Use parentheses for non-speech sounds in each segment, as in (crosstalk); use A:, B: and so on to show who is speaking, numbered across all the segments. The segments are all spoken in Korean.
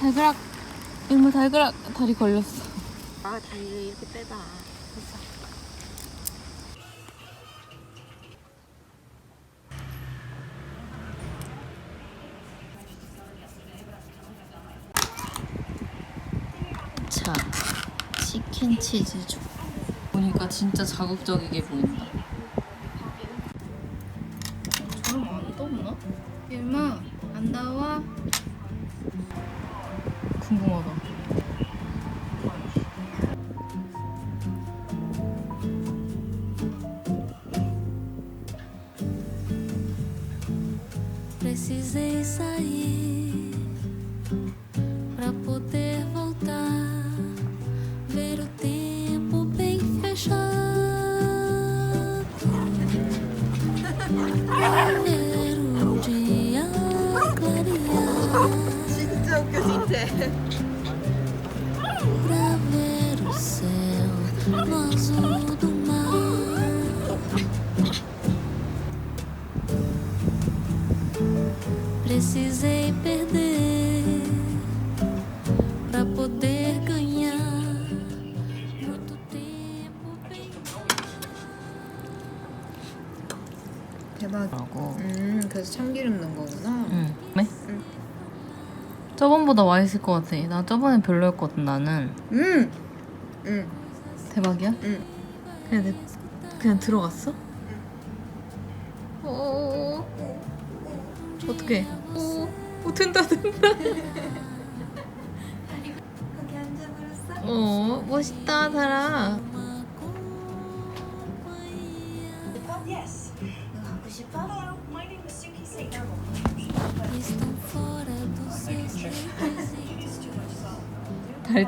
A: 달그락 일모 달그락 다리 걸렸어.
B: 아 다리를 이렇게 빼봐. 됐어.
A: 자, 치킨 치즈 죽. 보니까 진짜 자극적이게 보인다. 궁금하다.
C: Precisei sair Precisei perder pra poder ganhar muito tempo bem.
B: 대박.
A: 라고.
B: 음 그래서 참기름 넣은 거구나.
A: 응. 네?
B: 응.
A: 저번보다 맛있을 것 같아. 나 저번에 별로였거든 나는.
B: 음. 음.
A: 대박이야?
B: 응.
A: 그냥 내, 그냥 들어갔어? 어. 어떻게? 오, 오 된다 된다. 어 멋있다 달아.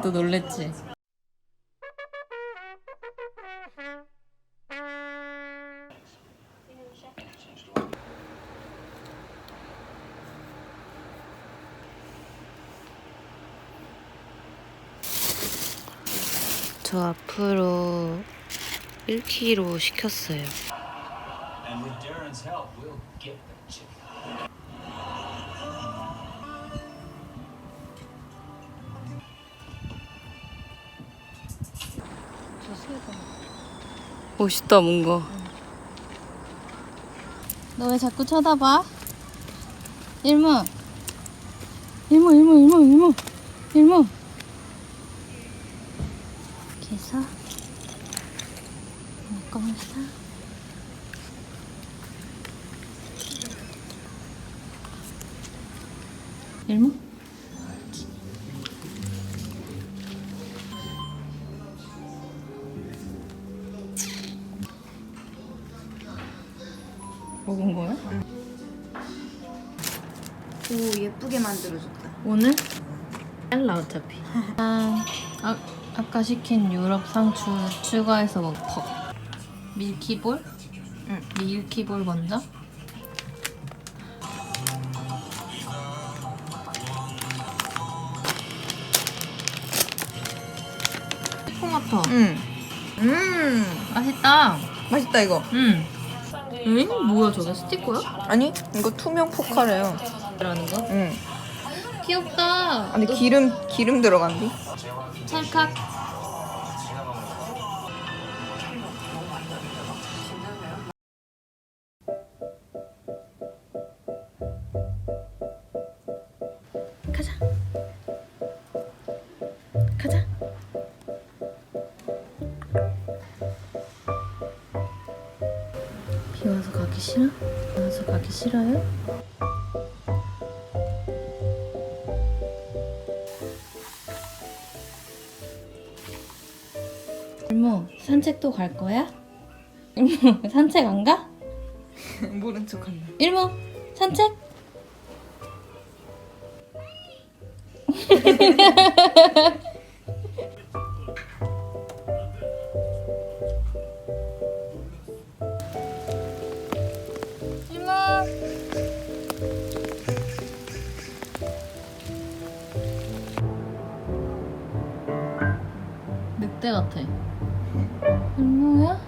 A: 또 놀랬지. 저 앞으로 1kg 시켰어요.
D: And with Darren's help, we'll get that chicken.
A: 멋있다 뭔가. 너 왜 자꾸 쳐다봐? 일모. 일모 일모 일모 일모 일모. 먹은 거야?
B: 오 예쁘게 만들어줬다.
A: 오늘? 잘라 어차피 아, 아, 아까 시킨 유럽 상추 추가해서 먹 퍽. 밀키볼?
B: 응.
A: 밀키볼 먼저 토마토
B: 음. 음.
A: 맛있다
B: 맛있다 이거.
A: 음. 응? 뭐야 저게 스티커야?
B: 아니 이거 투명 포카래요.
A: 라는 거?
B: 음.
A: 귀엽다
B: 아니 기름 기름 들어간디?
A: 찰칵 가기 싫어요? 일모 산책도 갈 거야? 일모 (laughs) 산책 안 가? (laughs)
B: 모른 척한다.
A: 일모 산책? (laughs) 늑대 같아 일모야?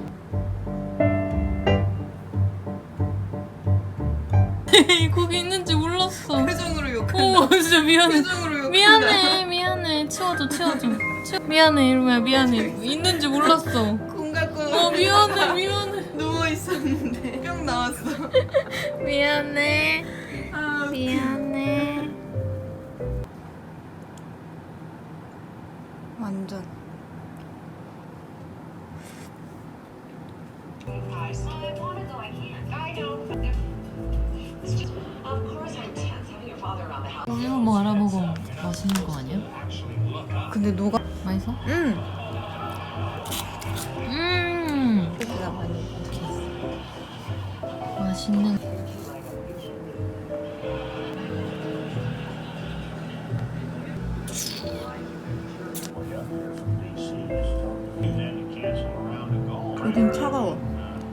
A: (laughs) 거기 있는지 몰랐어
B: 표정으로 욕.
A: 어 진짜 미안해
B: 표정으로 욕.
A: 미안해 미안해 치워줘 치워줘 치워. 미안해 이러면 미안해 있는 줄 몰랐어
B: 공갈꾼
A: 어 미안해 미안해
B: 누워 있었는데 뿅 나왔어.
A: 미안해
B: 아,
A: 미안해
B: 완전.
A: 우유 뭐 알아먹으면 맛있는 거 아니야?
B: 근데 누가?
A: 맛있어?
B: 응.
A: 음 맛있는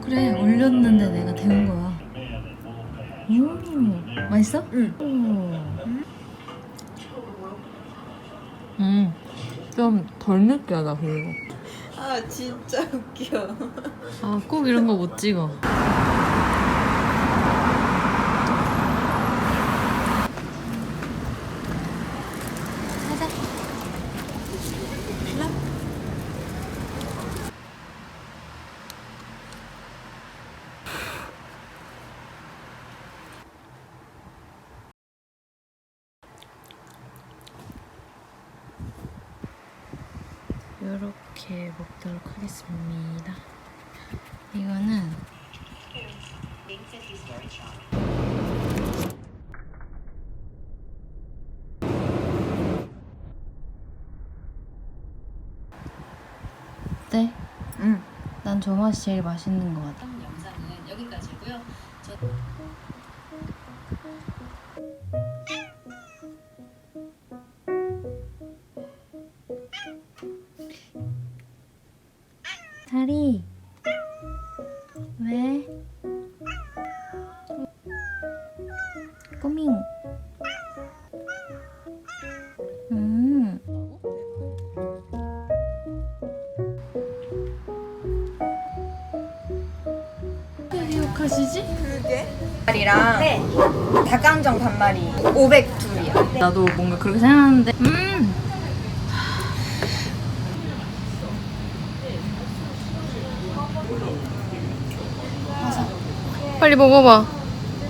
A: 그래 올렸는데 내가 데운 거야 오 맛있어?
B: 응.
A: 음좀 덜 느끼하다 그리고
B: 아 진짜 웃겨.
A: 아 꼭 이런 거 못 찍어 이렇게 먹도록 하겠습니다. 이거는 네,
B: 응.
A: 난 저 맛이 제일 맛있는 것 같아. 기억하시지?
B: 그게? 반이랑 닭강정 반마리 500둘이야.
A: 나도 뭔가 그렇게 생각하는데 음 빨리 먹어봐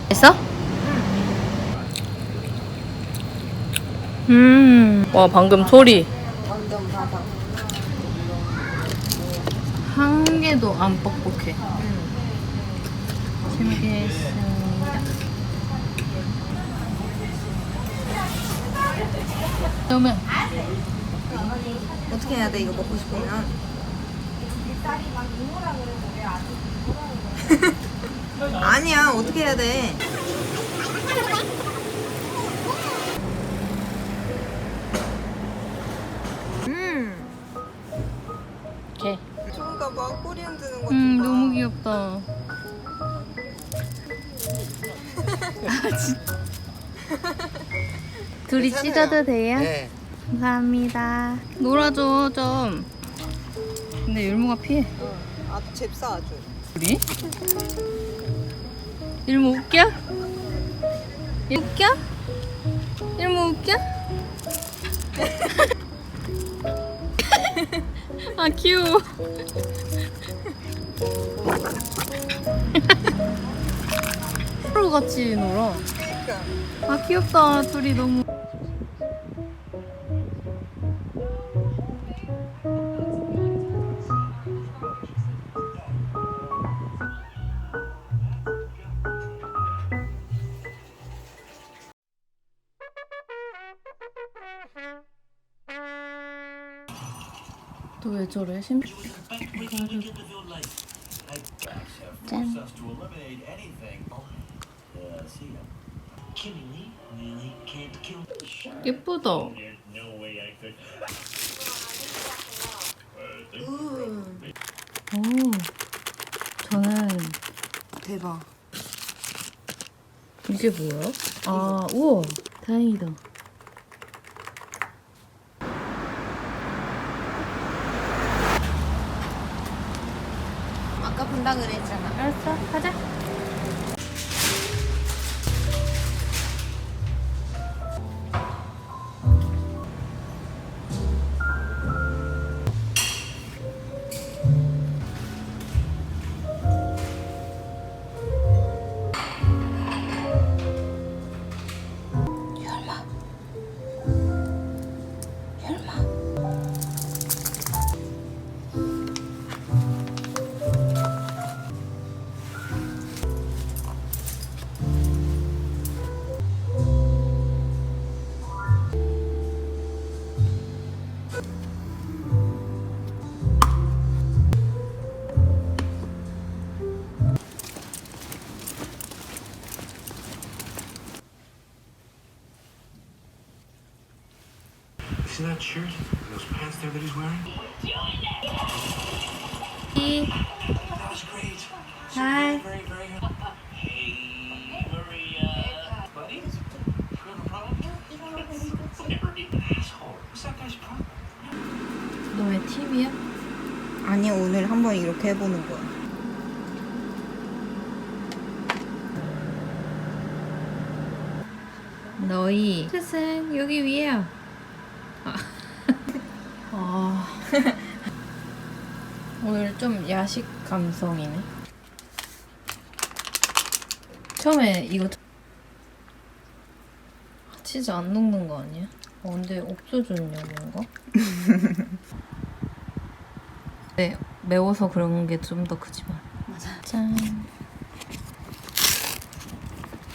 A: 맛있어? 음 와 방금 소리. 한 개도 안 뻑뻑해 잘 먹겠습니다 그러면
B: 어떻게 해야 돼 이거 먹고 싶으면? (laughs) 아니야 어떻게 해야 돼? 음
A: 개.
B: 좋은가 봐 꼬리 흔드는 거.
A: 음
B: 봐.
A: 너무 귀엽다. 아 진짜. 둘이
B: 괜찮아요.
A: 찢어도 돼요?
B: 네.
A: 감사합니다. 놀아줘 좀. 근데 율무가 피해.
B: 아주 잽싸 아주.
A: 우리? 율무 웃겨? 웃겨? 율무 웃겨? (laughs) 아 귀여워. 같이 놀아.
B: 그러니까.
A: 아 귀엽다 둘이 너무. 너왜 저래? 심...
D: The field
A: 예쁘다. 오, 저는
B: 대박.
A: 이게 뭐야? 아, 우와, 다행이다.
B: 아까 본다 그랬잖아.
A: 알았어, 가자.
D: That shirt and those pants there that he's wearing? That was great.
A: Hi.
D: Very, very good. Hey, Maria. Buddy? You have a problem? Asshole. What's that guy's problem?
A: 너 왜 TV야?
B: 아니 오늘 한번 이렇게 해보는 거야.
A: 너희 세상 여기 위에야. 아. 아. (laughs) 오늘 좀 야식 감성이네. 처음에 이거 치즈 안 녹는 거 아니야? 어, 근데 없어졌냐 뭔가? (laughs) 네 매워서 그런 게 좀 더 크지만. 맞아. 짠.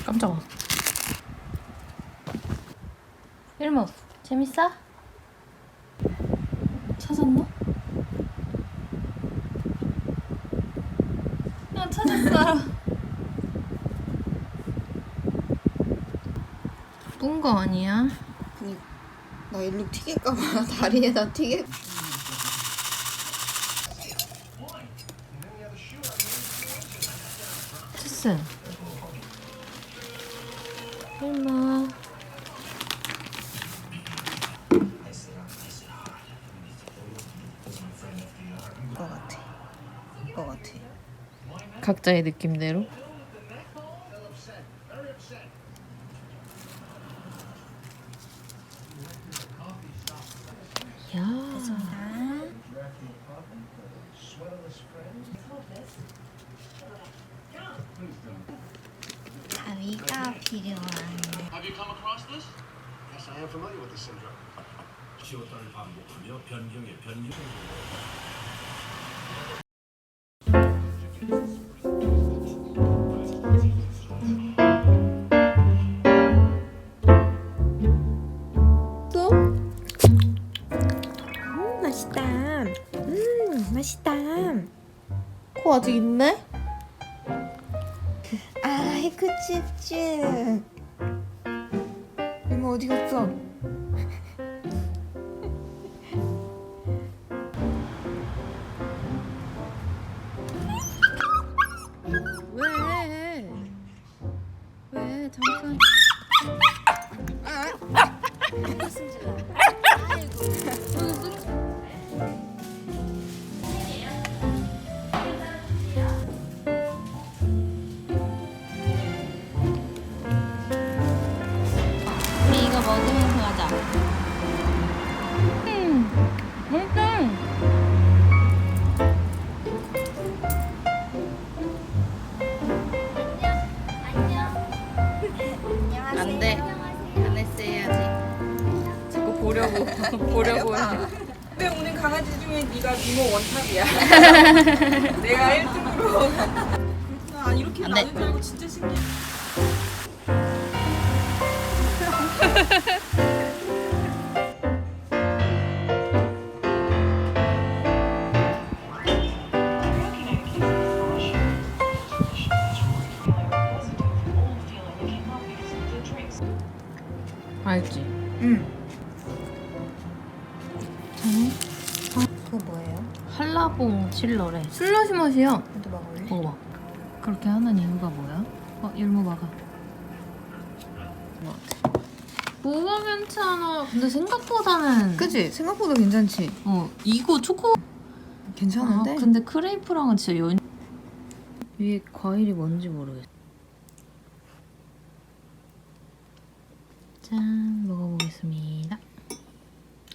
A: 깜짝아. 일목 재밌어? 찾았나? 나 찾았어. 뿐 거 아니야?
B: 나 일로 튀길까봐 (laughs) 다리에다 튀게.
A: 투슨. 일목.
B: 거 같아. 거 같아.
A: 각자의 느낌대로. 코 아직 있네?
B: 아이쿠 찝찝. 이모 어디 갔어?
E: 내가 1등으로. 아 이렇게
A: 안 돼.
E: 나눌 줄 알고 진짜 신기해. (laughs)
A: 칠러래. 슬러시 맛이야.
B: 너도 먹을래?
A: 먹어봐. 그렇게 하는 이유가 뭐야? 어, 율무 막아. 뭐가 괜찮아. 근데 생각보다는
B: 그치? 생각보다 괜찮지?
A: 어 이거 초코
B: 괜찮은데?
A: 아, 근데 크레이프랑은 진짜 연 위에 과일이 뭔지 모르겠어. 짠 먹어보겠습니다.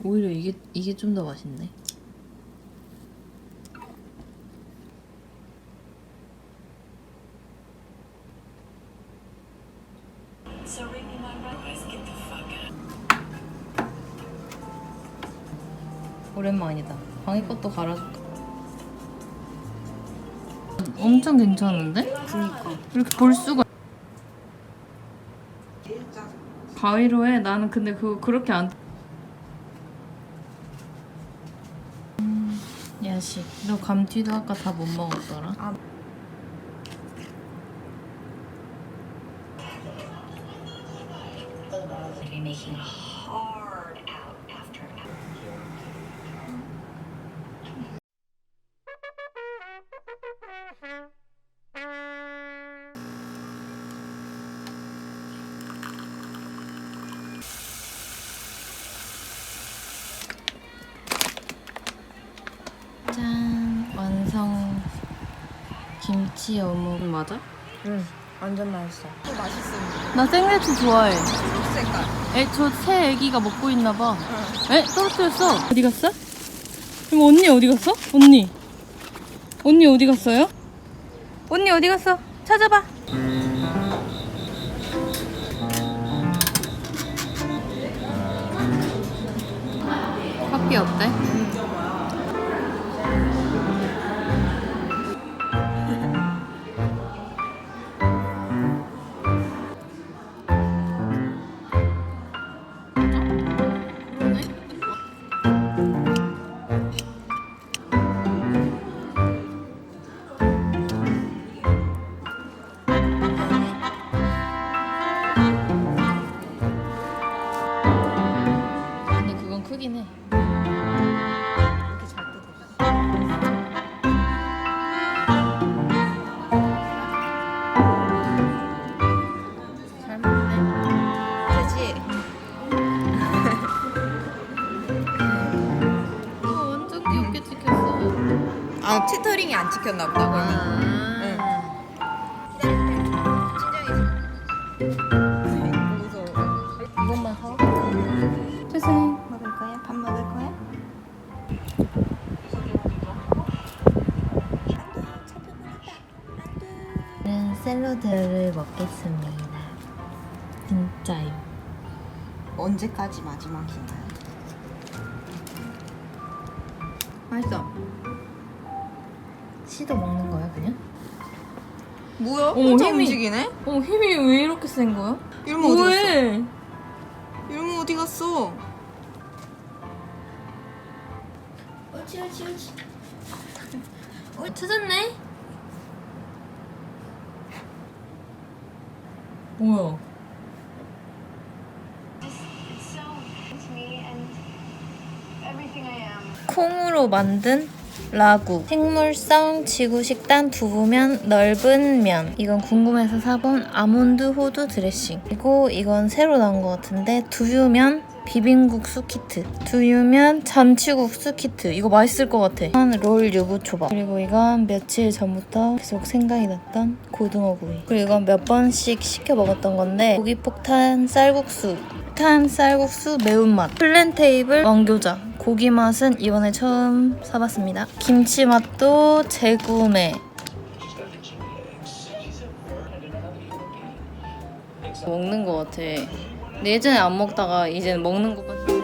A: 오히려 이게 이게 좀 더 맛있네. 오랜만이다. 방에 것도 갈아줄까? 엄청 괜찮은데?
B: 그니까.
A: 이렇게 볼 수가. 가위로 해. 나는 근데 그거 그렇게 안. 음, 야식. 너 감튀도 아까 다 못 먹었더라.
F: Be
A: 김치 어묵 맞아?
B: 응 완전 맛있어 또 맛있습니다
A: 나 생레추 좋아해.
B: 색깔
A: 애, 저새 애기가 먹고 있나 봐. 에? 떨어뜨렸어. 어디 갔어? 그럼 언니 어디 갔어? 언니. 언니 어디 갔어요? 언니 어디 갔어? 찾아봐.
B: 아 치터링이 안 찍혔나 보다 그러면 응. 기다릴 때 무서워
A: 이것만 사. 죄송.
B: 먹을 거야? 밥 먹을 거야?
A: 저는 샐러드를 먹겠습니다. 진짜요.
B: 언제까지 마지막인가요?
A: 시도 먹는 거야 그냥?
B: 뭐야?
A: 어머,
B: 혼자
A: 힘이-
B: 움직이네?
A: 어 힘이 왜 이렇게 센 거야?
B: 율무 어디 갔어?
A: 뭐해?
B: 율무 어디 갔어?
A: 옳지 옳지 옳지. 어 찾았네. 뭐야? 콩으로 만든 라구. 생물성 지구 식단 두부면 넓은 면. 이건 궁금해서 사본 아몬드 호두 드레싱. 그리고 이건 새로 나온 것 같은데 두유면 비빔국수 키트. 두유면 잔치국수 키트. 이거 맛있을 것 같아. 롤 유부초밥. 그리고 이건 며칠 전부터 계속 생각이 났던 고등어구이. 그리고 이건 몇 번씩 시켜 먹었던 건데 고기 폭탄 쌀국수. 폭탄 쌀국수 매운맛. 플랜테이블 왕교자. 고기 맛은 이번에 처음 사봤습니다. 김치 맛도 재구매. 먹는 것 같아 근데 예전에 안 먹다가 이제는 먹는 것 같아